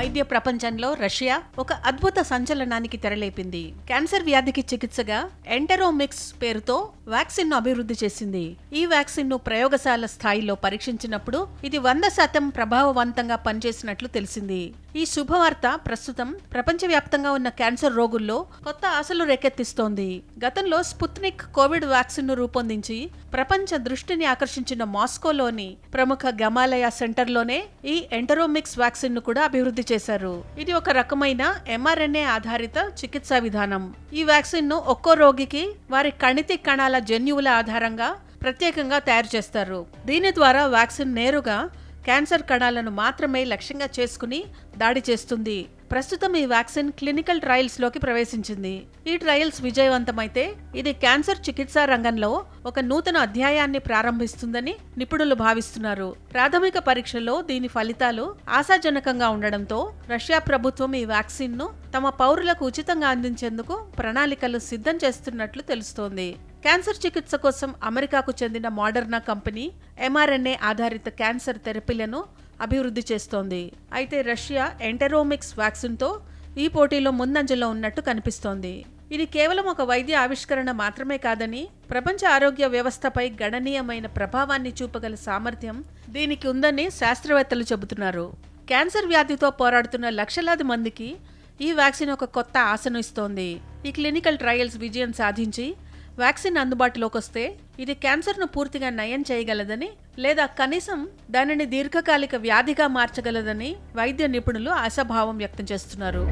వైద్య ప్రపంచంలో రష్యా ఒక అద్భుత సంచలనానికి తెరలేపింది. క్యాన్సర్ వ్యాధికి చికిత్సగా ఎంటెరోమిక్స్ పేరుతో వ్యాక్సిన్ను అభివృద్ధి చేసింది. ఈ వ్యాక్సిన్ను ప్రయోగశాల స్థాయిలో పరీక్షించినప్పుడు ఇది వంద శాతం ప్రభావవంతంగా పనిచేసినట్లు తెలిసింది. ఈ శుభవార్త ప్రస్తుతం ప్రపంచవ్యాప్తంగా ఉన్న క్యాన్సర్ రోగుల్లో కొత్త ఆశలు రేకెత్తిస్తోంది. గతంలో స్పుత్నిక్ కోవిడ్ వ్యాక్సిన్ను రూపొందించి ప్రపంచ దృష్టిని ఆకర్షించిన మాస్కోలోని ప్రముఖ గమాలయ సెంటర్లోనే ఈ ఎంటరోమిక్స్ వ్యాక్సిన్ను కూడా అభివృద్ధి చేశారు. ఇది ఒక రకమైన ఎంఆర్ఎన్ఏ ఆధారిత చికిత్సా విధానం. ఈ వ్యాక్సిన్ను ఒక్కో రోగికి వారి కణితి కణాల జన్యువుల ఆధారంగా ప్రత్యేకంగా తయారు చేస్తారు. దీని ద్వారా వ్యాక్సిన్ నేరుగా క్యాన్సర్ కణాలను మాత్రమే లక్ష్యంగా చేసుకుని దాడి చేస్తుంది. ప్రస్తుతం ఈ వ్యాక్సిన్ క్లినికల్ ట్రయల్స్లోకి ప్రవేశించింది. ఈ ట్రయల్స్ విజయవంతమైతే ఇది క్యాన్సర్ చికిత్సా రంగంలో ఒక నూతన అధ్యాయాన్ని ప్రారంభిస్తుందని నిపుణులు భావిస్తున్నారు. ప్రాథమిక పరీక్షలో దీని ఫలితాలు ఆశాజనకంగా ఉండడంతో రష్యా ప్రభుత్వం ఈ వ్యాక్సిన్ను తమ పౌరులకు ఉచితంగా అందించేందుకు ప్రణాళికలు సిద్ధం చేస్తున్నట్లు తెలుస్తోంది. క్యాన్సర్ చికిత్స కోసం అమెరికాకు చెందిన మోడర్నా కంపెనీ ఎంఆర్ఎన్ఏ ఆధారిత క్యాన్సర్ థెరపీలను అభివృద్ధి చేస్తోంది. అయితే రష్యా ఎంటెరోమిక్స్ వ్యాక్సిన్తో ఈ పోటీలో ముందంజలో ఉన్నట్టు కనిపిస్తోంది. ఇది కేవలం ఒక వైద్య ఆవిష్కరణ మాత్రమే కాదని ప్రపంచ ఆరోగ్య వ్యవస్థపై గణనీయమైన ప్రభావాన్ని చూపగల సామర్థ్యం దీనికి ఉందని శాస్త్రవేత్తలు చెబుతున్నారు. క్యాన్సర్ వ్యాధితో పోరాడుతున్న లక్షలాది మందికి ఈ వ్యాక్సిన్ ఒక కొత్త ఆశను ఇస్తోంది. ఈ క్లినికల్ ట్రయల్స్ విజయం సాధించి వ్యాక్సిన్ అందుబాటులోకి వస్తే ఇది క్యాన్సర్ను పూర్తిగా నయం చేయగలదని లేదా కనీసం దానిని దీర్ఘకాలిక వ్యాధిగా మార్చగలదని వైద్య నిపుణులు ఆశాభావం వ్యక్తం చేస్తున్నారు.